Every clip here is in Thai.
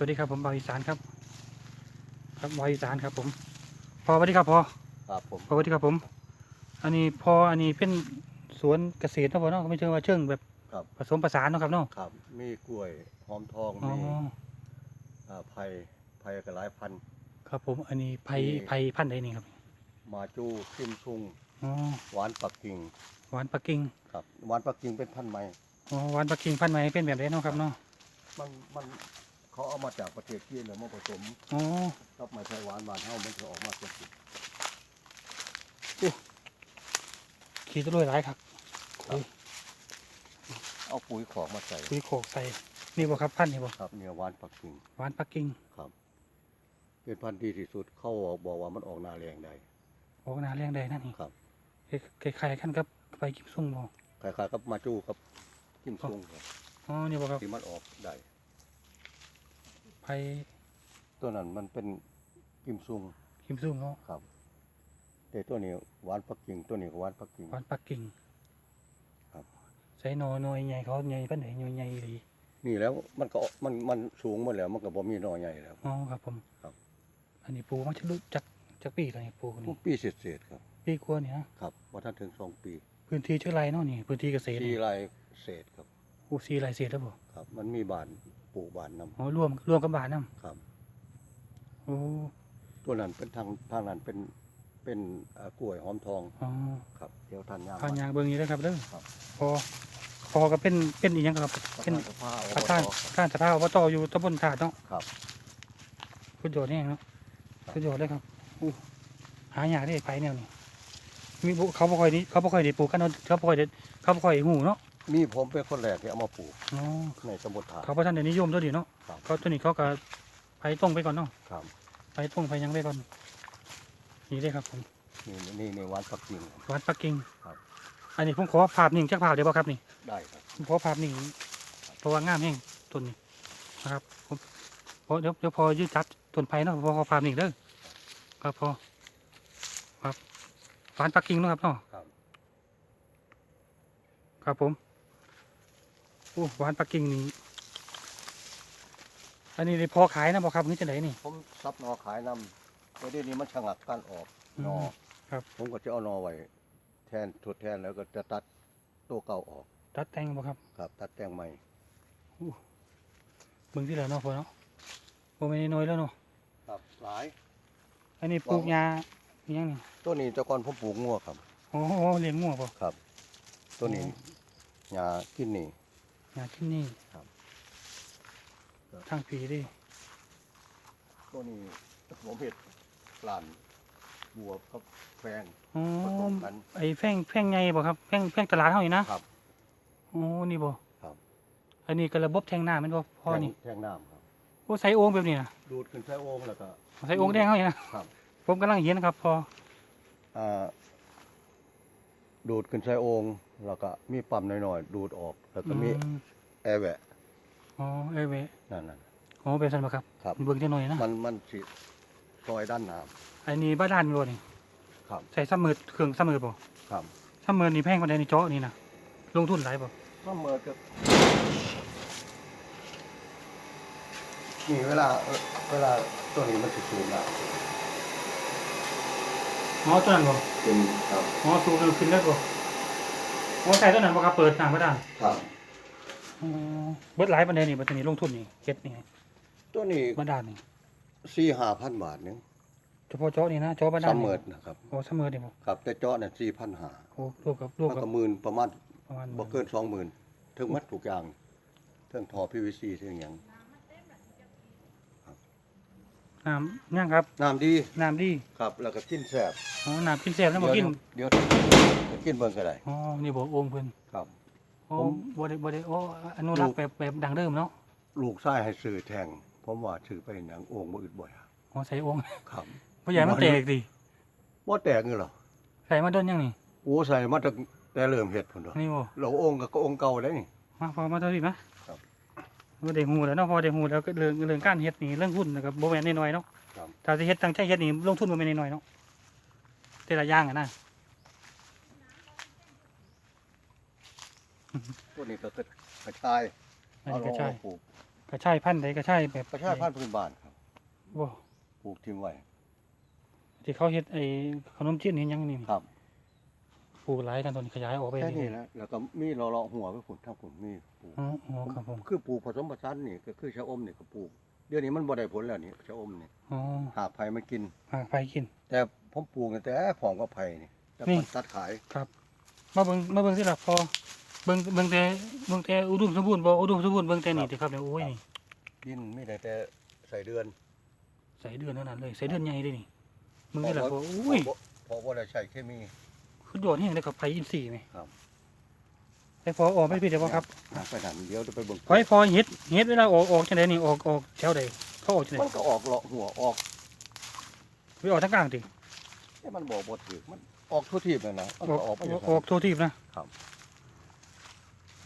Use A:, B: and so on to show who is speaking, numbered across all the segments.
A: สวัสดีครับผมบาวอีสานครับ ครับบาวอีสานครับ ผมพอสวัสดีครับพอ
B: ครับผม
A: พอสวัสดีครับผม อันนี้พออันนี้เป็นสวนเกษตรเนาะพอเนาะไม่เชิงว่าเชิงแบบ
B: ครับ
A: ผสมผสานเนาะครับเนาะ
B: ครับ มีกล้วยหอมทอง
A: อ๋อ
B: มีอ่าไผ่ไผ่กระหลายพันธุ์
A: ครับผมอันนี้ไผ่
B: มี
A: ไผ่พันธุ์ใดนี่ครับ
B: มาจูคิมซุง
A: อ๋อ
B: หวานปักกิ่ง
A: หวานปักกิ่ง
B: ครับหวานปักกิ่งเป็นพันธุ์ใหม่
A: อ๋อหวานปักกิ่งพันธุ์ใหม่เป็นแบบไหนเนาะครับเนาะ
B: มันมัน เขาเอามาจากประเทศจีนแล้วมาผสม
A: อ๋อ
B: กับไม้ไผ่หวานบานเฮามันจะออกมาเป็นสี
A: ขี่ตะลุยหลายครับ
B: เอาปุ๋ยของมาใส่
A: คุยโขกใส่นี่บ่ครับพันธุ์นี่บ่
B: ครับเนี่ยหวานปักกิ่ง
A: หวานปักกิ่ง
B: ครับ เป็นพันธุ์ดีที่สุดเขาบอกว่ามันออกหนาแรงได้
A: โอ้นาแรงใดนั่นนี่
B: ครับ
A: คล้ายๆกันกับไปกิมซุ่งบ่
B: คล้ายๆกับมาจูกับคิมซุงครับ
A: อ๋อนี่บ่ครับ
B: ที่มันออกได้
A: ไผ่
B: ตัวนั้นมันเป็นกิมซุง
A: กิมซุ่งเนาะ
B: ครับ แต่ตัวนี้หวานปักกิ่งตัวนี้ก็หวานปักกิ่ง
A: หวานปักกิ่ง
B: ครับ
A: ใส่หนอหน่วยใหญ่เขาใหญ่ปานไหนหน่วยใหญ่อีหลี
B: นี่แล้วมันก็มันมันสูงหมดแล้ว มันก็บ่มีหน่อใหญ่แล้ว
A: อ๋อครับผม
B: ครับ
A: อันนี้ปลูกมันจะรู้จักจักปีตัวนี้ปลูก
B: ทุ
A: นี่
B: กปีเศษๆครับ
A: ปีกว่านี่นะครับ
B: ว่าท่านถึงสองปี
A: พื้นที่ชื่อไรเนาะนี่ พื้นที่เกษตร
B: ที่
A: นี่
B: ไรเศษครับ
A: โอ้ซีไรเศษแล้วบ่
B: ครับ มันมีบาน ปลูกบานนํ
A: อ๋อรวมรวมกับบาทนํ
B: ครับ
A: โอ้
B: ตัวนั้นเป็นทางทางนั้นเป็นเป็นเอ่อกล้วยหอมทอง
A: อ๋อ
B: ครับเดี๋ยวท่านยาม
A: พายางเบิ่งนี้เด้อครับเด้อ
B: ครับ
A: พอพอก็เป็นเป็นอีหยังครับ
B: ประ
A: เป็น
B: ธานสภา
A: ประธาน
B: อบตครับ
A: ข้านสภาอบตอยู่ตำบลถาดเนาะ
B: ครับ
A: ประโยชน์แน่เนาะ
B: ครับ
A: ประโยชน์เลยครับอู้หายากได้ไผแนวนี้มีบุเขาบ่ค่อยนี้เขาบ่ค่อยได้ปลูกกันเนาะเขาบ่ค่อยได้เขาบ่ค่อยหูเนาะ
B: มีผมเป็นคนแรกที่เอามาปลูก
A: อ๋อ
B: ในตำบลถาด
A: เขาบ่ทันได้นิยมตัวนี้เนาะ
B: ครับ
A: เขาตัวนี้เขาก็ไปตรงไปก่อนเนาะ
B: ครับ
A: ไปตรงไปยังไปก่อนนี่เลยครับผม
B: นี่นี่นี่หวานปักกิ่ง
A: วัดปักกิ่ง
B: ครับ
A: อันนี้ผมขอภาพนิ่งจักภาพเดี๋ยวบ่ครับนี่
B: ได้ครับ
A: ผมขอภาพนิ่งเพราะว่างามแห้งต้นนี้นะครับผมเพราะเดี๋ยวเดี๋ยวพอยืดจัดต้นไผ่เนาะพอขอภาพนิ่งเด้อครับพอครับหวานปักกิ่งเนาะครับเนาะ
B: ครับ
A: ครับผมโอ้หวานปักกิ่งนี่อันนี้ได้พอขายนะบ่ครับนี่จะไหนนี่
B: ผมซับหนอขายนำแต่เดี๋ยวนี้มันชะงักการออกหนอ
A: อืมครับ
B: ผมก็จะเอาหนอไว้แทนทดแทนแล้วก็จะตัดตัวเก่าออก
A: ตัดแต่งบ่ครับ
B: ครับ ตัดแต่งใหม่
A: เบิ่งที่แล้วเนาะพอเนาะโอ้ไม่ได้น้อยแล้วเนาะ
B: ครับหลาย
A: อันนี้ปลูกหญ้าอิหยังนี่
B: ตัวนี้แต่ก่อนผมปลูกงัวครับ
A: โอ้โหเลี้ยงงัวป่ะ
B: ครับ ตัวนี้
A: อ๋
B: หญ้ากินนี่
A: หญ้าที่นี่
B: ครับ
A: ทางผีดิ
B: ตัวนี้ผมเห็ดหลานบัวกับแฟง
A: อ๋อ
B: ผสมกัน
A: ไอ้แพ่งแพ่งไงบ่ครับแพ่งแพ่งตลาดเฮานี่นะครับโอ้นี่บ่
B: ครับ
A: อันนี้ก็ระบบแทงน้ำแม่นบ่พอนี่
B: แทงน้ำครับ
A: โอ้ใส่โอ่งแบบนี้นะ
B: ดูดขึ้นใส่โอ่งแล้วก็
A: ใส่โอ่งแดงเฮานี่นะครับ ผมกำลังเห็นนะครับพอ
B: อ่าดูดขึ้นใส่โอ่ง แล้วก็มีปั๊มหน่อยๆดูดออก แล้วก็มี
A: อืม
B: แอร์แวะ
A: อ๋อเอ้ยเว้ย
B: นั่นนั่น
A: อ๋อเป็นซั่นบ่ครับ
B: ครับ
A: เบิ่งจังหน่อยนะ
B: มันมันสิซอยด้านน้
A: อันนี้บ้านด้านบ่นี่ำ
B: ครับ
A: ใส่ซ้ำมือเครื่องซ้ำมือบ่
B: ครับ
A: ซ้ำมือนี่แพงปานใดนี่เจาะนี่นะลงทุนหลายบ่
B: ก็เมื่อกับนี่เวลาเอ่อเวลาตัวนี้มันสิสูงอะ
A: อ๋อตัวนั้นบ่
B: เป็นครับ
A: อ๋อสูงขึ้นได้บ่ อ๋อใส่ตัวนั้นบ่ครับเปิดน้ำบ่ได้
B: ครับ
A: อ๋อเบิดหลายปานใดนี่บัดนี้ลงทุนนี่เก็ดนี่
B: ตัวนี้
A: บ้านด้านนี่
B: สี่ห้าพันบาทนึง
A: เฉพาะเจาะนี่นะเจาะบ้านด้า
B: สานม
A: นี่
B: เมิดนะครับ
A: โอ้เสมอนี่บ่
B: ครับแต่เจาะเนี่ยสี่พันหา
A: โอ้รวมกับรวม
B: มัน
A: กับ
B: ก็หมื่นประมาณ
A: ประมาณ
B: บ่เกินสองหมื่นถึงมัดทุกอย่างถึงทอ PVC ถึงอย่าง
A: น้ำย่างครับ
B: น้ำดี
A: น้ำดี
B: ครับ แล้วก็กินแสบ
A: อ๋อน้ำกินแซ่บแล้วบ่กิน
B: เดี๋ยวเดี๋ยวกินเบิ่งก็ได้
A: อ๋อนี่บ่โอ่งเพิ่น
B: ครับ
A: โอ้
B: ผม
A: บ่ได้บ่ได้โอ้อนุรักษ์แบบแบบดังเดิมเนาะ
B: ลูกชายให้ซื้อแทงผมว่าซื้อไปหนังโอ่งบ่อึดบ่อยอะ
A: อ๋อใส่โอ่ง
B: ครับ
A: บ่ใหญ่มันแตกดิ
B: บ่แตกนี่หรอ
A: ใส่มาโดนยังนี่
B: โอ้ใส่มาตั้งแต่เริ่มเฮ็ดพุ่นดอก
A: นี่บ่
B: เราโอ่งก็โอ่งเก่าได้นี่
A: มาพอมาเท่านี้นะครับบ่ ได้ฮู้แล้วเนาะพอได้ฮู้แล้วก็เรื่องเรื่องการเฮ็ดนี่เรื่องหุ้นนะครับบ่แม่นน้อยๆเนาะ
B: ครับ
A: ถ้าสิเฮ็ดตั้งใจเฮ็ดนี่ลงทุนบ่แม่นน้อยๆเนาะแต่ละอย่างอะนะ
B: ตัวนี้ก็กระชาย
A: อันนี้ก็ใช่
B: เอาลงมาปลูก
A: กระชายพันธุ์ใดกระชายแบบ
B: กระชายพันธุ์พื้นบ้านครับ
A: บ่
B: ปลูกทิ้งไว้
A: ที่เขาเฮ็ดไอ้ขนมจีนเห็นยังนี่
B: ครับ
A: ปลูกหลายกันตอนนี้ขยายออกไป
B: แค่นี้แหละแล้วก็มีเลาะๆหัวไปผุนทั้งผุนมีปลูก
A: อ๋ออ๋อครับผม
B: คือปลูกผสมผสานนี่ก็คือชะอมนี่ก็ปลูกเดี๋ยวนี้มันบ่ได้ผลแล้วนี่ชะอมนี่
A: อ๋อ
B: หากไผ่มันกิน
A: หากไปกิน
B: แต่ผมปลูกตั้งแต่ผอมกับไผ่นี่แต่
A: นี่
B: มันตัดขาย
A: ครับ มาเบิ่งมาเบิ่งสิล่ะพอเบิ่งเบิ่งแต่เบิ่งแต่อุดมสมบูรณ์บ่อุดมสมบูรณ์เบิ่งแต่นี่ติครับเนี่ยโอ้ยนี่
B: ดินไม่ได้แต่ใส่เดือน
A: ใส่เดือนเท่านั้นเลยใส่เดือนใหญ่เลยนี่มึงนี่ล่ะพออุ้ย
B: เพราะว่าได้ใช้เคมี
A: สุดยอดแฮงเลยครับไผอินทรีย์แม่
B: ครับ
A: แต่พอออกไม่ผิดแต่บ่ครับ
B: หาไปนั่นเดี๋ยวจะไปเบิ่ง
A: พอให้พอเฮ็ดเฮ็ดเวลาออกออกจังไดนี่ออกออกแถวใดเขาออกจังได
B: มันก็ออกเลาะหัวออก
A: ไปออกทางกลางติ
B: เอ้มันบอกบ่ถือมันออกทั่วทีบเลยนะมัน
A: ออ
B: ก็
A: ก
B: ออกไป
A: อ
B: อย่าง
A: อก
B: นั้น
A: ออกทั่วทีบนะครับ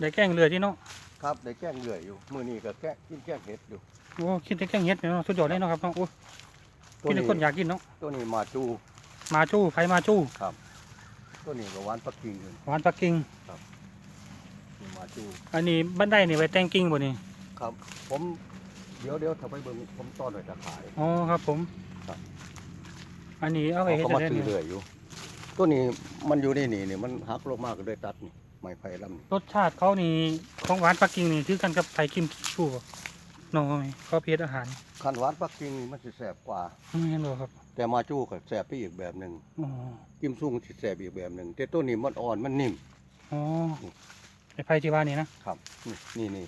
A: ได้แกล้งเรือที่เนาะ
B: ครับได้แกล้งเลื่อยอยู่มื้อนี้ก็แกล้งกินแกล้งเห็ดอยู่
A: โอ้คิดแต่แกล้งเฮ็ดเนาะสุดยอดเลยเนาะครับเนาะโอ้
B: ตัว
A: มีแต่
B: นี้
A: คนอยากกินเนาะ
B: ตัวนี้มาจู
A: มาจู้ไผมาจู้
B: ตัวนี้ก็หวานปักกิ่งอยู่
A: หวานปักกิ่ง
B: นี่มาจู
A: อันนี้บันไดนี่ไว้แต่งกิ่งบ่นี่
B: ครับ ผมเดี๋ยวเดี๋ยวถ้าไปเบิ่งผมต้อนไว้จะขาย
A: อ๋อครับผม
B: ครับ
A: อันนี้เอาไว้เฮ็ด
B: เขา
A: จั
B: มาง
A: ได๋
B: ซื้อ
A: นี่
B: เรื่อยอยู่ ตัวนี้มันอยู่ในนี่นี่มันหักลงมากก็เลยตัดนี่ไม้ไผ่ลำนี่
A: รสชาติเขานี่ของหวานปักกิ่งนี่คือกันกับไผ่กิมชูบ่ น้อยเขาเพียอาหาร
B: คันหวานปักกิ่งนี่มันสิแสบกว่า
A: อืมเห็นบ่ครับ
B: แต่มาจูก็แสบไปอีกแบบหนึ่ง
A: อ๋อ
B: กิมซุ่งสิแสบอีกแบบหนึ่งแต่ตัวนี้มันอ่อนมันนิ่ม
A: อ๋อไอ้ไผ่ที่ว่านี่นะครับ
B: นี่นี่นี่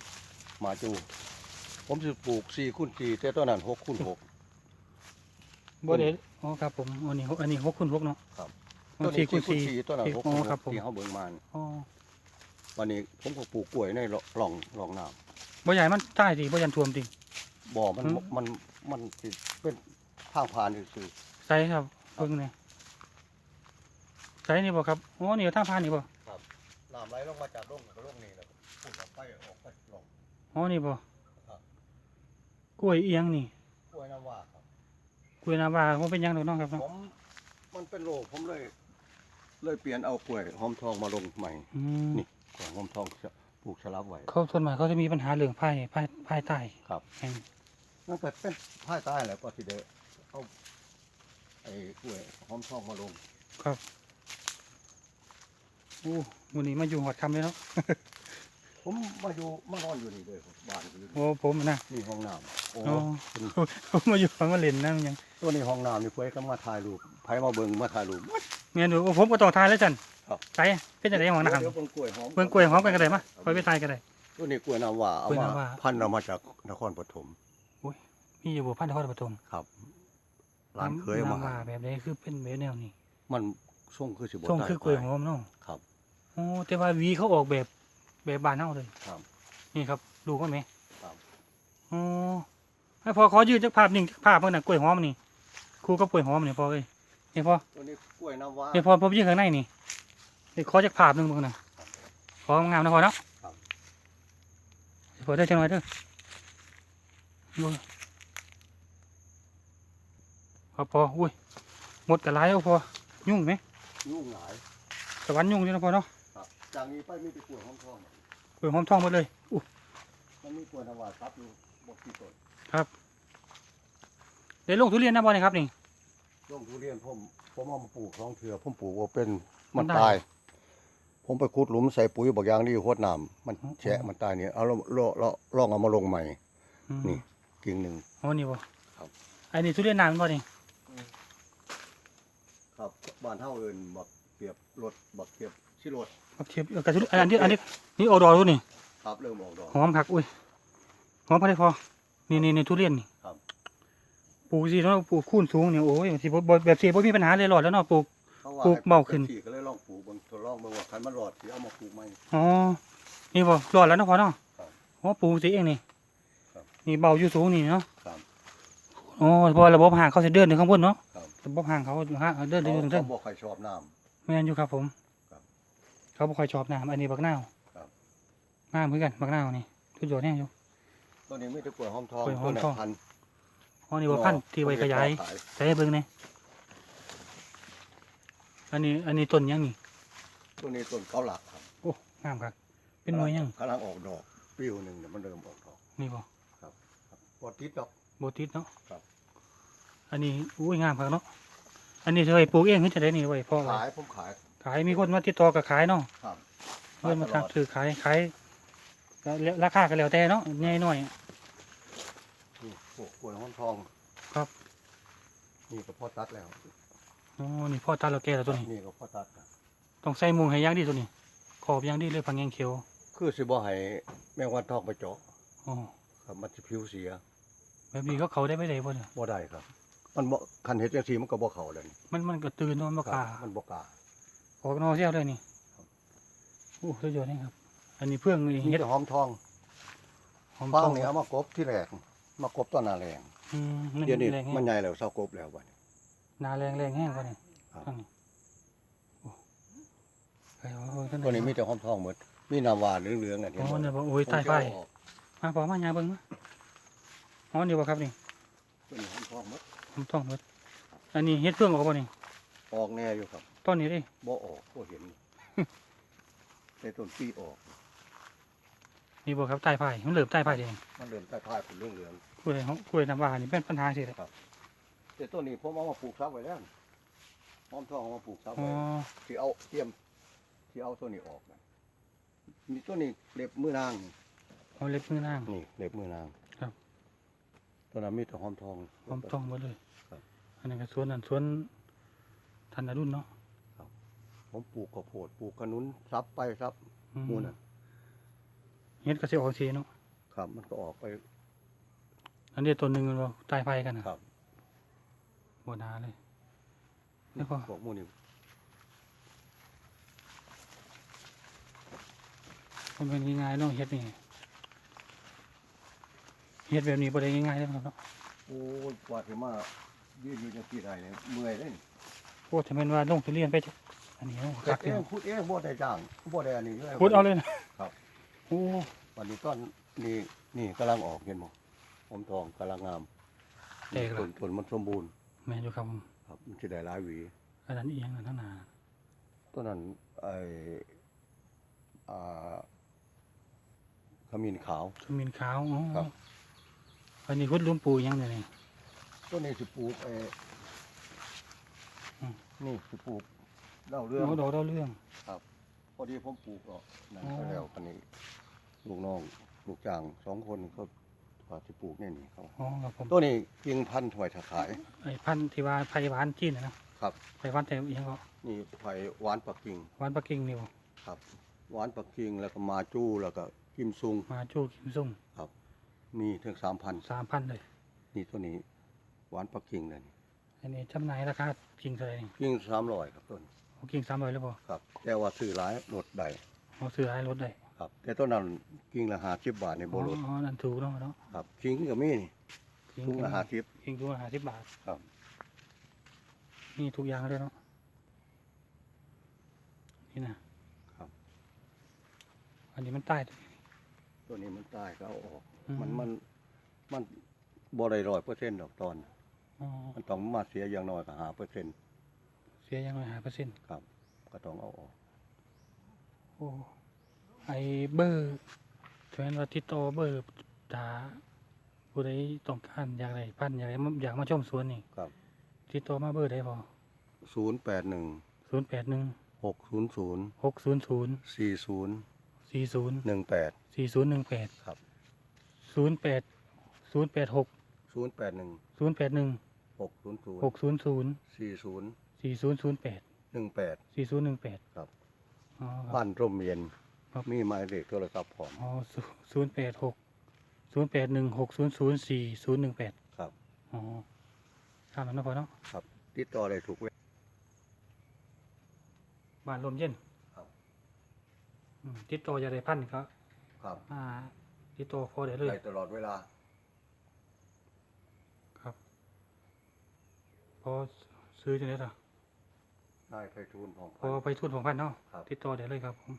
B: มาจูผมสิปลูกสี่คูณสี่แต่ตัวนั้นหกคูณหก
A: บ่ได้อ๋อครับผมอันนี้หกอันนี้6คูณ6เนาะ
B: ครับ
A: อ๋อ
B: ตัวนี้
A: 4คูณ
B: สี่คูณสี่ตัวนั้น
A: สี่
B: หก
A: อ๋อ
B: คูณห
A: ครับ
B: ก
A: ผม
B: ที่เขาเบิ่งมานี่
A: อ๋อ
B: วันนี้ผมก็ปลูกกล้วยในหล่องหล่องน้
A: บ่ใหญ่มันใต้สิบ่ยันท่วมติำ
B: บ่อมัน
A: อืม
B: มันมันสิเป็นทางผ่านซื่อ
A: ใส่ครับเบิ่งนี่ใส่นี่บ่ครับอ๋อนี่ทางผ่านนี่บ่
B: ๆน้ำไหลลงมาจากร่องก็ร่องนี่แหละพุ่งออกไปออกไปหล่อง
A: อ๋อนี่บ่
B: ครับ
A: กล้วยเอียงนี่
B: กล้วยน้ำว่าครับ
A: กล้วยน้ำว้าคงเป็นหยังดอกเนาะครับ
B: ผ
A: เนาะ
B: มมันเป็นโรคผมเลย เลยเปลี่ยนเอากล้วยหอมทองมาลงใหม่
A: อืม
B: นี่ กล้วยหอมทองจะ ปลูกสลับไว้
A: เขาส่วนมากเขาจะมีปัญหาเรื่องไผ่ไผ่ไผ่ใต้
B: ครับ
A: แห่ง
B: นั่นก็เป็นภายใต้แหละก็ที่เดเอาไอ้กล้วยหอมทองมาลง
A: ครับโอ้วันนี้มาอยู่หอดคำเลยเนาะ
B: ผมมาอยู่มานอนอยู่นี่เลยครับบ้านอยู่นี่
A: โอ้ผมนะ
B: นี่ห้องน้ำโอ้
A: อ๋อ
B: เป็น
A: ผมมาอยู่ฟังมาเล่นนะมันยัง
B: ตัวนี้ห้องน้ำนี่เพื่อก็มาถ่ายรูปไผมาเบิ่งมาถ่ายรูป
A: เมียนดูโอ้ผมก็ต้องทายแล้วจัน
B: ครับ
A: ไปเป็นจังไดหวังนะครับ
B: เดี๋ยวเบิ่งกล้วยหอม
A: เบิ่งกล้วยหอมกันก็ได้มาคอยไปทายกันได้
B: ตัวนี้กล้วยน้ำว่าเอา
A: กล้วย
B: มา
A: น้ำว้า
B: พันธุ์เอามาจากนครปฐม
A: มีอยู่บ่พันธุ์นครปฐม
B: ครับร้านเคยเอามา
A: น้ำว่าแบบนี้คือเป็นแบบแนวนี้
B: มันส่งคือสิบ่
A: ส่ง
B: ตาย
A: คือกล้วยหอมเนาะ
B: ครับ
A: โอ้แต่ว่าหวีเขาออกแบบแบบบ้านเฮาเลย
B: ครับ
A: นี่ครับดูก่อนไหม
B: ครับ
A: อ๋อให้พอขอยืนจักภาพหนึ่งจักภาพเพิ่นน่ะกล้วยหอมนี่ครูกับกล้วยหอมนี่พอเอ้ยนี่พอ
B: ตัวนี้กล้วยน้ำว้า
A: นี่พอผมยืนข้างในนี่ นี่ขอจักภาพหนึงเบิ่งน่ะของามนะพอเนาะ
B: ครับ
A: พอได้จังหน่อยเด้อบ่พอพออุ้ยหมดกระไรเอาพอยุ่งไหม
B: ยุ่งหลาย
A: สวรรค์ยุ่งอยู่นะพอเนาะ
B: ครับจากนี้ไปมีแต่กล้วยหอมทอง
A: กล้วยหอมทองหมดเลยอู้
B: มันมีกล้วยน้ำว้าซับอยู่บ่กี่ต้น
A: ได้ลงทุเรียนนะบอลนี่ครับนี่
B: ต้นทุเรียนผมผมเอามาปลูกสองเถื่อผมปลูกว่าเป็น
A: มั
B: มันน
A: ได้
B: ตาย ผมไปขุดหลุมใส่ปุ๋ยบางอย่างนี่โคตรน้ำมัน
A: อ๋อ
B: แฉะมันตายเนี่ยเอาลองลองลองลองเอามาลงใหม่
A: อืม
B: นี่กิ่งหนึ่ง
A: อ๋อนี่บ่
B: ครับ
A: อันนี้ทุเรียนนานบ่นี่
B: ครับบ้านเฮาเอิ้นบักเกียบรถบักเกียบชิรถ
A: บักเทียบเออกระทุอันนี้อันนี้นี่ออกดอกแล้วนี่
B: ครับเริ่มออกดอก
A: หอมคักอุ้ยหอมพอได้พอนี่นี่นี่ทุเรียนนี่
B: ครับ
A: ปลูกสิเนาะปลูกคูนสูงนี่โอ้ยสิบ่บ่แบบสิบ่มีปัญหาเลยหลอดแล้วเนาะปลูก
B: เขาว่า
A: ปลูก
B: ให้
A: เบาขึ้น
B: ต็ที่ก็เลยลองปลูกเบิ่งทดลองเบิ่งว่าคันมันรอดสิเอามาปลูกใหม่
A: อ๋อนี่บ่หลอดแล้วเนาะพอเนาะ
B: ครับ
A: อ๋อปลูกสิเองนี่
B: ครับ
A: นี่เบาอยู่สูงนี่เนาะ
B: ครับ
A: อ๋อเพอระบบห่างเขาสิเดินถึงข้างบนเนาะ
B: ครับ
A: ระบบห่างเขาฮะเดิน
B: เขา
A: ถึงถึง
B: เขาบ่ค่อยชอบน้ำ
A: แม่นอยู่ครับผม
B: ครับ
A: เขาบ่ค่อยชอบน้ำอันนี้บักนาว
B: ครับ
A: งามเหมือนกันบักนาวนี่ทุกยอดแน่อยู่
B: ตัวนี้มีแต่กล้วยหอมทอง
A: กล้วยหอม
B: ตัวนั้น
A: ทอง
B: พันธุ์
A: อ๋อนี่บ่พันธุ์ที่ไว้ขยาย
B: ขาย
A: ใส่ให้เบิ่งแหน่ อันนี้อันนี้ต้นหยังนี่
B: ตัวนี้ต้นเกาหลักครับ
A: โอ้งามครับ เป็นหน่วยหยัง
B: กำลังออกดอกปีหนึงเนี่ยมันเริ่มออกดอก
A: นี่บ่
B: ครับปอดติดดอก
A: โบติดเนาะ
B: ครับ
A: อันนี้อุ้ยงามครับเนาะอันนี้เธอไว้ปลูกเองหรือจะได้นี่ไว้พ่อไว้
B: ขายผมขาย
A: ขายมีคนมาติดต่อกับขายเนาะ
B: ครับ
A: เพื่อนมา
B: ตล
A: ทำ
B: อด
A: ซื้อขายขายก็แล้วราคาก็แล้วแต่เนาะใหญ่น้อย
B: นี่พวกกล้วยห้อนทอง
A: ครับ
B: นี่ก็พอตัดแล้ว
A: อ๋อนี่พ่อตัดแล้วแก่แล้วตัวนี้
B: นี่ก็พอตัดนะ
A: ต้องใส่มุงให้อยางดีตัวนี้ ขอบอยางดีเลยพังแงงเขียว
B: คือสิบ่ให้แมงวันทองไปเจาะ
A: อ๋อ
B: ครับมันสิผิวเสีย
A: แบบนี้ก็เขาได้ไม่ได้บ่เนี่ย
B: บ่ได้ครับ มันบ่คันเฮ็ดจังซี่มันก็บ่เข้าเลยนี่
A: มันมันก็ตื่นเนอนบ่
B: ค
A: ก
B: รั
A: ล้า
B: บมันบ่กล้า
A: ออกนอกเสี้ยวเลยนี่
B: ครับ
A: โอ้สุดยอดนี่ครับ อันนี้เพื่องนี่
B: นี่
A: เฮ็ด
B: หอมทอง
A: หอม
B: ฟา
A: ท
B: ง
A: อง
B: นี่เอามากบที่แรกมากบตอนหน้าแรง
A: อืม
B: เดี๋ยวนี้
A: แรงแห้
B: มัน
A: ง
B: ใหญ่แล้วเซากบแล้วบัดนี้
A: ห นาแรงแรงแห้งกว่านี่
B: ครับ
A: ทางนี้โอ้ไปเอาเอาเอา
B: ตัวนี้มีแต่หอมทองหมดมีน้ำหวานเหลืองๆน่ะ
A: อ๋อ
B: บ่
A: เนี่ยบ่โอ้ยใต้ไฟ
B: ผมจะเอาออก
A: มาพอมายาเบิ่งมาอ๋อนี่บ่ครับนี่
B: ตัวนี้หอมทองหมด
A: ผมต้องเบิดอันนี้เฮ็ดเพื่องออกบ่นี่
B: ออกแน่อยู่ครับ
A: ต้นนี้ดิ
B: บ่ออกบ่เห็นแต่ต้นปีออก
A: นี่บ่ครับใต้ไฟมันเหลือบใต้ไฟเอง
B: มันเริ่มใต้พายเป็นเรื่องเหลือง
A: กล้วยเฮากล้วยน้ำว้านี่เป็นปัญหาสิเลย
B: แต่ต้นนี้ผมเอามาปลูกซับไว้แล้วหอมทองเอามาปลูกซับ
A: อ๋อ
B: ไว้ที่เอาเตรียมที่เอาตัวนี้ออกนะมีตัวนี้เล็บมือนาง
A: เอาเล็บมือนาง
B: นี่เล็บมือนาง
A: ครับ
B: ตัวนั้นมีแต่หอมทอง
A: หอมทองหมดเลย
B: ครับ
A: อันนี้ก็สวนนั่นสวนทันอรุ่นเนาะ
B: ผมปลูกข้าวโพดปลูกขนุนซับไปซับ
A: อืม
B: หมูน่ะ
A: เฮ็ดก็สิออกสีเนาะ
B: ครับ มันก็ออกไป
A: อันนี้ตัวหนึงมันบ่ใต้ไฟกันน่ะ
B: ครับ
A: บ่นาเลยแล้วก็
B: พวกหมูนี่
A: มันเป็นง่ายๆเนาะเฮ็ดนี่เฮ็ดแบบนี้บ่ได้ง่ายๆเด้อครับเนาะ
B: โอ้ยกว่าที่มายืนอยู่จังซี่ได้เนี่ยเมื่อยเลยนี่
A: โอ้ถ้าแม่นว่าลงทุเรียนไปจักอันนี้เนาะ
B: แต่
A: คัก
B: เอ
A: เนาะ
B: งพูดเองบ่ได้จ้างบ่ได้อันนี้ลย
A: พูดเอาเลยนะครับโอ้
B: วันนี้ต้นนี่นี่กำลังออกเห็นบ่หอมทองกำลังงาม
A: แตกแล้
B: ต้
A: วน
B: ต้นมันสมบูรณ์
A: แม่นอยู่ครับผม
B: ครับมันจะได้หลายหวี
A: อันนั้นอีหยังนั่นทั้งนา
B: ต้นนั้นไอ้อ่าขมิ้นขาว
A: ขมิ้นขาวอ๋อ
B: ครับ
A: อันนี้คุดหลุมปูอีหยังเนี่ยนี่
B: ต้นนี้สิปลูกไอ้
A: อืม
B: นี่สิปลูกเล่าเรื่อง
A: โอ้ดอกดาวเรื่อง
B: พอดีผมปลูกเนาะนั่น
A: อ๋อ
B: ก็แล้วคันนี้ ลูกน้อง ลูกจ้างสองคนก็ ว่าสิปลูกนี่นี่ครับ
A: อ๋อครับผม
B: ตัวนี้กิ่งพันธุ์ถวายถาขาย
A: ไอ้พันธุ์ที่ว่าไผ่หวานจีนน่ะนะครับ ไผ่หวานแต่อีหยังก็
B: นี่ไผ่หวานปักกิ่ง
A: หวานปักกิ่งนี่บ่
B: ครับหวานปักกิ่งแล้วก็มาจู้แล้วก็กิมซุง
A: มาจู้กิมซุ่ง
B: มีถึงสามพัน
A: 3,000เลย
B: นี่ตัวนี้หวานปักกิ่งเลยนี่
A: อันนี้จำหน่ายราคากิ่งเท่าไหร่นี่
B: กิ่งสามร้อยครับต้น
A: เอากิ่ง300เลยบ่
B: ครับ แต่ว่าซื้อหลายลดได้
A: เอาซื้อให้รถได้
B: ครับ แต่ต้นนั้นกิ่งละห้าสิบบาทในโบลด
A: อ๋อนั่นถูกเนาะเนาะ
B: ครับกิ่งก็มีนี่
A: กิ่ง
B: ทุ่งละห้าสิบ
A: กิ่งถุงละ50บาท
B: ครับ
A: นี่ทุกอย่างเลยเนาะนี่นะครับ อันนี้มันใต้ตัวนี้
B: ตัวนี้มันตายก็เอาออก
A: อืม
B: มันมันมันบ่ได้ร้อยเปอร์เซ็นต์ดอกตอน
A: อ๋อ
B: มันต้องมาเสียอย่างน้อยก็ห้าเปอร์เซ็นต์
A: เสียยังไงหาเปอร์เซ็นต์
B: ครับ ก็ต้องเอาออก
A: โอ้ ไอเบอร์แทนว่าติดต่อเบอร์ตาผู้ใดต้องการอยากได้พันธุ์อยากได้มาอยากมาชมสวนนี่
B: ครับ
A: ติดต่อมาเบอร์ได้พอ
B: ศูนย์แปดหนึ่ง
A: ศูนย์แปดหนึ่ง
B: หกศูนย์ศูนย์
A: หกศูนย์ศูนย์
B: สี่ศูนย์
A: สี่ศูนย์
B: หนึ่งแปด
A: สี่ศูนย์หนึ่งแปด
B: ครับ
A: ศูนย์แปดศูนย์แปดหก
B: ศูนย์แปดหนึ่ง
A: ศูนย์แปดหนึ่ง
B: หกศูนย์ศูนย์
A: หกศูนย์ศูนย์
B: สี่ศูนย์
A: สี่ศูนย์ศูนย์แปด
B: หนึ่งแปด
A: สี่ศูนย์หนึ่งแปด
B: ครับ
A: อ๋อครับ
B: บ้านร่มเย็น
A: ครับ
B: มีหมายเลขโทรศัพท์พร้อม
A: อ๋อศูนย์แปดหกศูนย์แปดหนึ่งหกศูนย์ศูนย์สี่ศูนย์หนึ่งแปด
B: ครับ
A: อ๋อข้ามมันเนาะพอเนาะ
B: ครับ ติดต่อได้ทุกเวลา
A: บ้านลมเย็น
B: ครับ
A: อืมติดต่อจะได้พันก็
B: ครับ
A: มาติดต่อพอได้เลย
B: ได้ตลอดเวลา
A: ครับ พอซื้อจะได้ต่อ
B: ได้ไปทูลของ
A: พอไปทุนของพันเนาะ
B: ครับ
A: ติดต่อได้เลยครับผม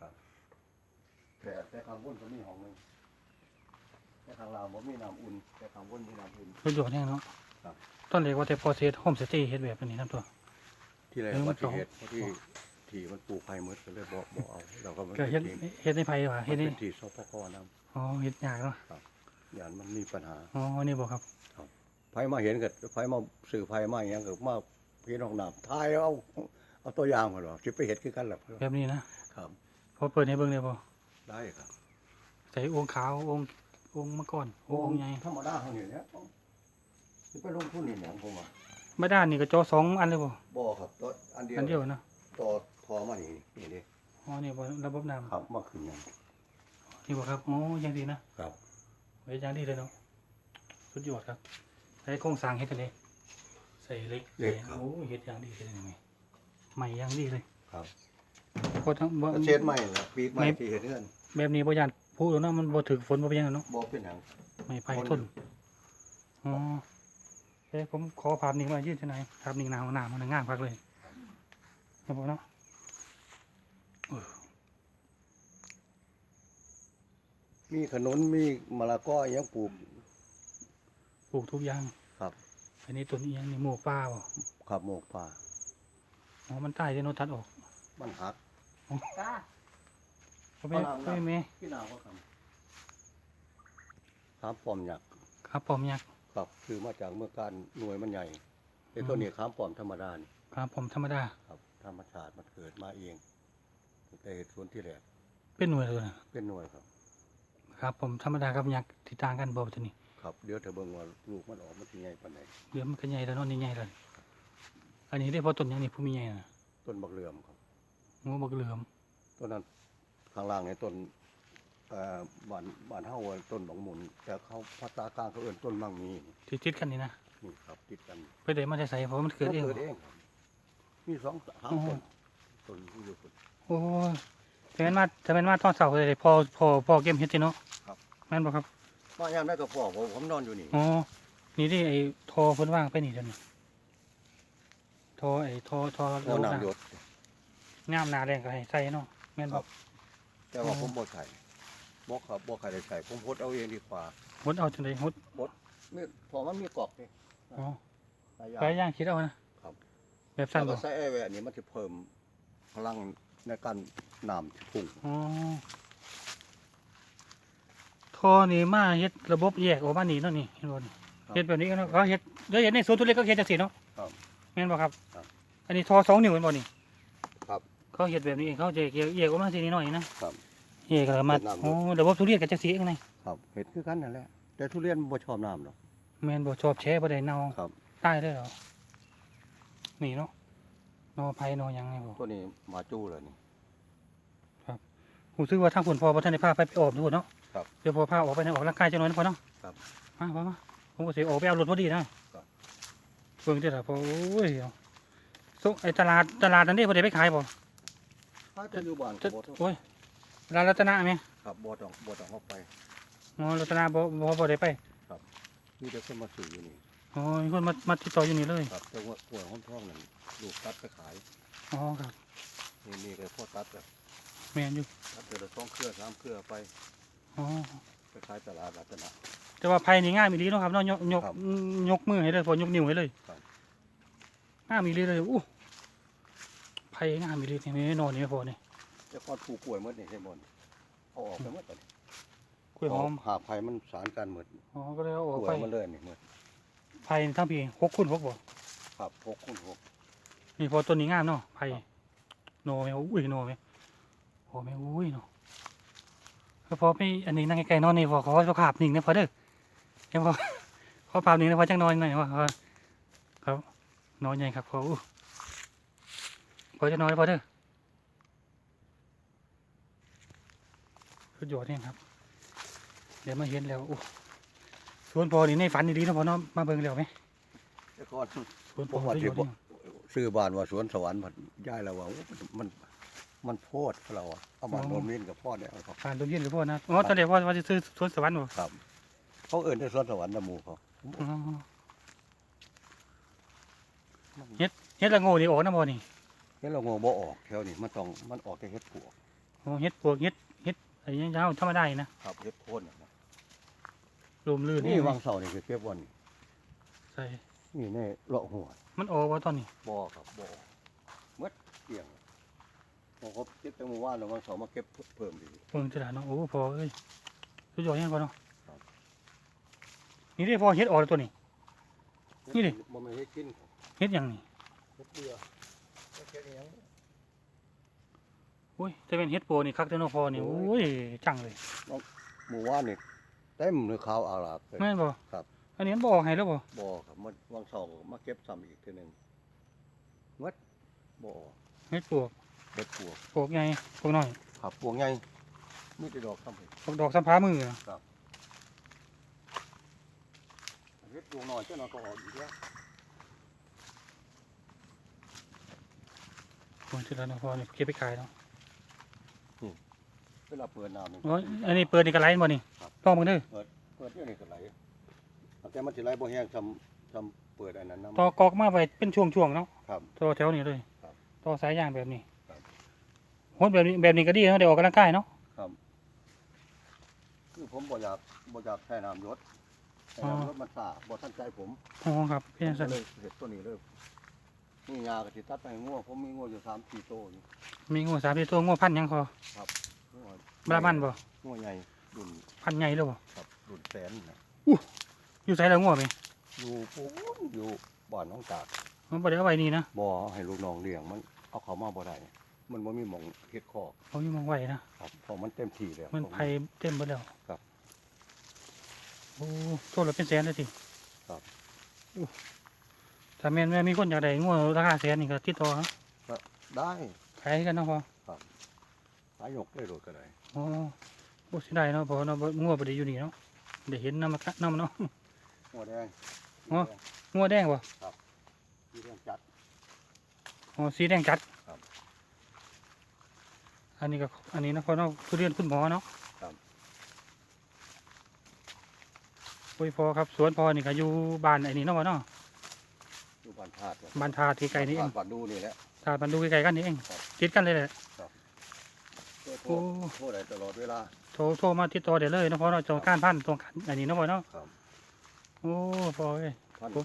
B: แต่แต่ข้างบนก็มีห้องหนึงแต่ข้างล่างบ่มีน้ำอุ่น แต่ข้างบนมีน้ำอุ่น
A: ประโยชน์แน่เนาะ
B: ครับ
A: ตอนแรกว่าแต่พอเซตโฮมสเตย์เฮ็ดแบบนี้นะตัว
B: ที่แรก
A: เออมั
B: ว่านที่
A: สอง
B: เฮ็ดเพราะที่ที่มันปลูกไผ่หมดก็เลยบ่บ่เอาเราก็มัน
A: ก็เฮ็ด
B: เป็นที่
A: เฮ็ดในไผว่า
B: มั
A: เฮ็ด
B: น
A: ใน
B: เป็นที่สปกนำ
A: อ๋อเฮ็ดยากเนาะ
B: อย่างมันมีปัญหา
A: อ๋อนี่บอกครับ
B: ไผมาเห็นก็ไผมาสื่อไผมาอย่างก็มาพี่น้องน้ำทายเอาเอาตัวอย่างมาหรอสิไปเห็ดคือกันล่ะ
A: แบบนี้นะครับ พอเปิดให้เบิ่งได้บ่
B: ได้ครับ
A: ใส่องค์ขาวองค์องค์มังกรองค์ใหญ่
B: ธรรมดาเท่านี้เนี่ยสิไปลงทุนนี่หยังผมว่า
A: ไม่ด้านนี่ก็จอสองอันเลยบ่
B: บ่ครับตัวอันเดียว
A: อันเดียวนะ
B: ต่อทอมานี่นี่ดิ
A: อ๋อนี่บ่ระบบน้ำ
B: ครับมาขึ้นหยัง
A: นี่บ่ครับอ๋อยังดีนะครับไว้ยังดีเลยเนาะสุดยอดครับใช้โครงสร้างเฮ็ดกันเลยใส่เหล็กใส่โอ้เฮ็ดอย่างดีเลยนี่ใหม่อย่างดีเลย
B: ครับ
A: พอทั้งบ่
B: ก็เช็ดใหม่ล่ะปีกใหม่
A: ไม่
B: ที่เห็นเฮือน
A: แบบนี้บ่ย่านผู้เนาะมันบ่ถึกฝนบ่เป็นหยังเนาะ
B: บ่เป็นหยัง
A: ไม่ไผ่ทนอ๋อเอ้ผมขอภาพนิ่งมายืนที่ไหนภาพนิ่งหน้าห้องน้ำมันงามพักเลยครับผมเนาะ
B: มีขนุนมีมะละกออิหยังปลูก
A: ปลูกทุกอย่าง
B: ครับ
A: อันนี้ต้นอีหยังนี่หมวกป้าบ่
B: ขับโมกป่า
A: อ๋อมันใต้จะโนตัดออก
B: มันหัก
C: จ้า
A: เขาไม่
B: ฝรั่ง
A: ไม่
B: น่ะ
A: แม่
B: พี่นาวก็ทำขามป้อมหยักษ์
A: ครับปอมยักษ์
B: ครับคือมาจากเมื่อการหน่วยมันใหญ่ไอ้ตัวนี้ขามป้อมธรรมดานี่
A: ครับผมธรรมดา
B: ครับธรรมชาติมันเกิดมาเองตั้งแต่เหตุส่วนที่แรก
A: เป็นหน่วยเลยนะ
B: เป็นหน่วยครับ
A: ครับ ผมธรรมดากับยักษ์ที่ต่างกันบ่ตัวนี้
B: ครับเดี๋ยวเธอเบิ่งว่าลูกมันออกมันสิใหญ่ปานใด
A: เดี๋ยวมันก็ใหญ่แล้วเนาะนี่ใหญ่แล้วอันนี้ได้เพราะต้นหยังนี่ผู้มีใหญ่น่ะ
B: ต้นบักเหลื่อมครับ
A: งูบักเหลือม
B: ต้นนั้น ข้างล่างในต้นเอ่อบ้านบ้านเฮาว่าต้นบักหมุน แต่เขาภาษากลางเขาเอิ้นต้นมังมี
A: ที่ติดกันนี่นะ
B: นี่ครับติดกัน
A: ไปได้มาได้ใส่เพราะมันเกิดเอง
B: เกิดเองครับมีสองสามต้นต้นที่อยู่พุ่น
A: โอ้ยถ้าแม่นมาถ้าแม่นมาตอนเสาร์เลยพอพอพอเกมเฮ็ดติเนาะ
B: ครับ
A: แม่นบ่ครับ
B: มายามได้ก็พ่อผมผมนอนอยู่นี่
A: อ๋อนี่ที่ไอ้ทอเพิ่นว่างไปนี่เดี๋ยวนี้ทอไอ้ทอทอ
B: โอ้น้ำหยด
A: งามหนาแรงก็ให้ใส่เนาะแม่น
B: ครับ่บ แต่ว่า
A: อ๋อ
B: ผมบ่ใส่บ่ครับบ่ใครได้ใส่ผมพดเอาเองดีกว่า
A: หดเอาจังได๋หด
B: มีพอมันมีกรอกนี่
A: อ๋อ
B: หลายอย่าง
A: ไปย่างคิดเอานะครับแบบสั้น
B: แล้ว
A: บ่
B: ก็ใส่แอร์แวร์นี่มันจะเพิ่มพลังในการน้ำที่พุ่ง
A: อ๋อทอนี่มาเฮ็ดระบบแยกออกมานี่เนาะนี่เห็นบ่นี่เฮ็ดแบบนี้เนาะเขาเฮ็ดเดี๋ยวเฮ็ดในสวนทุเรียนก็เฮ็ดจังซี่เนาะ
B: ครับ
A: แม่นบ่ครับ
B: ครับ
A: อันนี้ทอสองนิ้วแม่นบ่นี่
B: ครับ
A: เขาเฮ็ดแบบนี้เองเขาจะแยกแยกออกมาสินิดหน่อยนะครับ แยกแล้วก็มา
B: เฮ็ดน้ำ
A: โอ้ระบบทุเรียนก็จังซี่เองไง
B: ครับเห็ดคือกันนั่นแหละแต่ทุเรียนบ่ชอบน้ำหรอก
A: แม่นบ่ชอบแช่บ่ได้เน่า
B: ครับ
A: ตายเลยเหรอนี่เนาะนอไผ่นอหยังไงบ่
B: ตัวนี้มาจู้เลยนี่
A: ผมซื้อว่าทางผลพอบ่ทันได้พาไปไปออกดูเนาะ
B: ครับ
A: เดี๋ยวพอพาออกไปนะออกร่างกายจังหน่อยนะพอเนาะ
B: ครับ
A: มามามาผมก็สิออกไปเอารถพอดีนะครับเบิ่งติล่ะพอโอ้ยเอาซุไอ้ตลาดตลาดนั้นเด้บ่ได้ไปขายบ่
B: ถ้าจะอยู่บ้าน
A: จะ
B: ก็บ่ต้อง
A: โอ้ย ร้านรัตนะแม่
B: ครับบ่ต้องบ่ต้องเอาไป
A: อ๋อรัตนะบ่บ่บ่ได้ไป
B: มีแต่คนมาซื้ออยู่นี่
A: อ๋อมีคนมามาติดต่ออยู่นี่เลย
B: ครับแต่ว่าป่วยห้องท้องนั่นลูกตัดไปขาย
A: อ๋อครับ
B: นี่นี่ก็พ่อตัดก็
A: แม่นอยู่
B: ตัดเดือนละสองเครือสามเครือไป
A: อ๋อ
B: ไปขายตลาดรัตนะ
A: แต่ว่าไผ่นี่ง่ายมีดีเนาะครับเนาะยกยก
B: ครับ
A: ยกมือให้เลยพอยกนิ้วให้เลย
B: ครับ
A: ง่ายมีดีเลยอู้ไผ่ง่ายมีดีนี่นอนนี่พอนี่
B: แต่ก่อนปลูกกล้วยหมดนี่ใช่บ่นเอาออกไปหมดเลย
A: กล้วยหอม
B: หาไผ่มันสารกันหมด
A: อ๋อก็เลยเอาออก
B: กล้
A: ไป
B: วยมันเลยนี่หมด
A: ไผ่ทั้งปีหกคุณหกบ่
B: ครับหกคูณหก
A: นี่พอต้นนี้งามเนาะไผ่
B: ครับ
A: โนแม่อุ้ยโนแม่โอ้แม่อุ้ยเนาะแล้วพอไม่อันนี้นั่งไกลๆเนอนนี่พอขอขอภาพนิ่งนะพอเด้อเดี๋ยวพอขอภาพนิ่งนะพอจังนอนหน่อยว่าว่าครับนอนใหญ่ครับพออู้พอจะนอนพอเด้อ สุดยอดเนี่ยครับ เดี๋ยวมาเห็นแล้วอู้สวนพอนี่ในฝันดีๆเนาะพอเนาะมาเบิ่งแล้วไหม
B: แต่ก่อน
A: สวนพอ
B: ผมว่า
A: สุดยอด
B: ที่บ่
A: เนี่ย
B: ซื้อบ้านว่าสวนสวรรค์ผัดย้ายแล้วว่าโอ้มันมันโพดเราอะเอามาโนมินกับพ่อเนี่ยเอาครับ
A: ผ่านตรงนี้หรือพ่อนะอ๋อตอนเด็กพ่อว่าจะซื้อสวนสวรรค์บ่
B: ครับ เขาเอิ้นแต่สวนสวรรค์น้ำหมูเขา
A: อ๋อเฮ็ดละโง่นี่ออกนะบ่นี่
B: เฮ็ดเราโง่บ่ออกแถวนี้มันต้องมันออกแต่เฮ็ดปวก
A: โอ้เฮ็ดปวกเฮ็ด เฮ็ดไอ้ยังยาวธรรมดานี่นะครับ
B: เฮ็ดโคนน่ะนะ
A: ลมลื่น
B: นี่วางเสานี่คือเก็บวัน
A: ใส่
B: นี่ในเลาะหัว
A: มันออกว่าตอนนี้
B: บ่อครับบ่อหมดเกลี้ยงพอเขาเก็บแต่เมื่อวานแล้ววางเสามาเก็บเพิ่มดี
A: เบิ่งจะได้เนาะโอ้พอเอ้ยสุดยอดยังพอเนาะ
B: ครับ
A: นี่ได้พอเฮ็ดออกแล้วตัวนี้ นี่ดิ
B: บ่แม่นเฮ็ดกิน
A: เฮ็ดหยังนี่
B: เฮ็ดเบื่อเฮ็ดแค่นี้ยัง
A: โอ้ยแต่เป็นเฮ็ดโปนี่คักแต่เนาะพอนี่
B: โอ้
A: โอ้
B: ย
A: ยจังเลย
B: หมู่ว่านนี่เต็มเนื้อขาวอาลาบเลย
A: แม่นบ่
B: ครับ
A: อันนี้มันบ่ออกให้แล้วบ่
B: บ่ครับมันวางเสาร์มาเก็บซ้ำอีกทีหนึงหมดบ่
A: เฮ็ดปวก
B: เฮ็ดปวก
A: ปวกใหญ่ปวกน้อย
B: ครับปวกใหญ่มีแต่ดอกซ้ำเฮ็ด
A: ปวกดอกสัมภามือน่ะ
B: เฮ็ดปวกน้อยเจ้าน้อยก็ออกอีกแล้ว
A: โอ้ยที่แล้วเนาะพอนี่เก็บไปขายเนาะ
B: เวลาเปิดน้ำนี่
A: โอ้ยอันนี้เปิดนี่ก็ไหลบ่นี่
B: ครับ
A: ลองเบิ่งเด้อ
B: เปิดเดี๋ยวนี้ก็ไหลแต่มันสิไหลบ่แห้งซ้ำซ้ำเปิดอันนั้นนำ
A: ต่อกอกมาไว้เป็นช่วงๆเนาะ
B: ครับ
A: ต่อแถวนี้เลย
B: ครับ
A: ต่อสายยางแบบนี้
B: ครับ
A: โหดแบบนี้แบบนี้ก็ดีเนาะได้ออกกำลังกายเนาะ
B: ครับ คือผมบ่อยากบ่อยากใช้น้ำยศใช้น้ำยศมันสาบ่ทันใจผม
A: อ๋อครับเป็นจัง
B: ก็
A: ซั่น
B: เลยเห็ดตัวนี้เลยนี่ยาก็สิตัดไปให้งัวผมมีงัวอยู่สามสี่โตวอยู่
A: มีงูสามตัวงูพันธุ์หยังพอ
B: งัว
A: บ รามันบ่
B: งัวใหญ่ดุน
A: พันธุ์ใหญ่แล้วบ่
B: ครับดุนแสนนะ
A: อยู่ไสแล้วงูไหม
B: อยู่ปูนอยู่บ้านน้องจาก
A: มันบ่ได้เอาไว้นี่นะ
B: บ่ให้ลูกน้องเลี้ยงมันเอาเขามาบ่ได้ มันบ่มีหม่องเฮ็ดคอก
A: เขามีมองไว้นะครับ
B: เพราะมันเต็มที่แล้ว
A: มันไผเต็มเบิดแล้ว
B: ครับ
A: โอ้โทษละเป็นแสนเลยสิ
B: ครับ
A: อู้ถ้าแม่นแม่มีคนอยากได้งูราคาแสนนี่ก็ติดต่อฮะ
B: ได้
A: ขายกันเนาะพอ
B: หายกได้โดดก็ได้
A: อ๋อโอ้เสิได้เนาะพอเนาะบ่งูบ่ได้อยู่นี่เนาะได้เห็นน้ำมานำเนาะ
B: งัวแดง
A: อ๋องูแดงบ่
B: ที่เรื่องจัด
A: อ๋อสีแดงจัด
B: ครับ
A: อันนี้ก็อันนี้เนาะพอเนาะทุเรียนคุณหมอเนาะ
B: ครับ
A: โอ้ยพอครับสวนพอนี่ก็อยู่บ้านไอ้นี่เนาะพอเนาะ
B: อยู่บ้านธาตุ
A: บ้านทาที่ไกลนี่เอง
B: บ้านดูนี่แหละ
A: ทาดบ้านดูไกลๆกันนี่เองติดกันเลยแหละ
B: โทร
A: โอ้
B: โทรได้ตลอดเวลา
A: โทรโทรมาติดต่อได้เลยเนาะเพราะเราจองการพันตรงกันอันนี้เนาะพ่อเนาะ
B: ครับ
A: โอ้พอเอ้ย
B: พัน
A: โอ้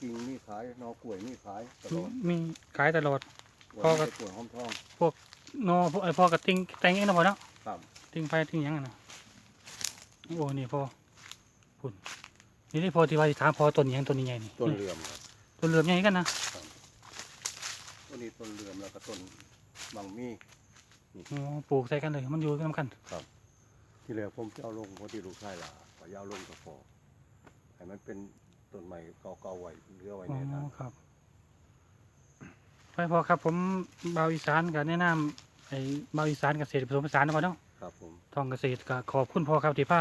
B: กิ่งมีขายหนอกล้วยมีขายตลอด
A: มีขายตลอด พอกับ
B: กล้วยหอมทอง
A: นอไอพ่อกับติงแต่งเองเนาะพ่อเนาะ
B: ครับ
A: ติงไฟติงหยังอะนะโอ้นี่พ่อพุ่นนี่ได้พอที่ว่าสิถามพอต้นหยังต้นนี้ใหญ่นี่
B: ต้นเลื่อมครับ
A: ต้นเหลือมใหญ่กันนะ
B: ต้นนี้ต้นเลื่อมแล้วก็ต้นบางมี
A: โอ้ปลูกใส่กันเลย มันอยู่กันกัน
B: ที่เหลือผมจะเอาลงเพราะที่ลูกชายล่ะก็อยาวลงก็พอให้มันเป็นต้นใหม่เก่าๆไว้เหลือไว้
A: อ๋
B: ในนั้น
A: อครับไปพอครับผมบาวอีสานกับแนะนำไอ้บาวอีสานเกษตรผสมผสานเนาะพ่อเนาะ
B: ครับผม
A: ทองเกษตรก็ขอบคุณพ่อครับที่ผ้า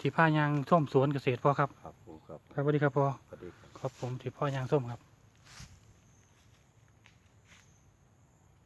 A: ที่ผ้ายางส้มสวนเกษตรพ่อครับ
B: ครับผมครับ
A: ครับสวัสดีครับพ่อ
B: สวัสดีครับ
A: ครับผมที่พ่อยางส้มครับ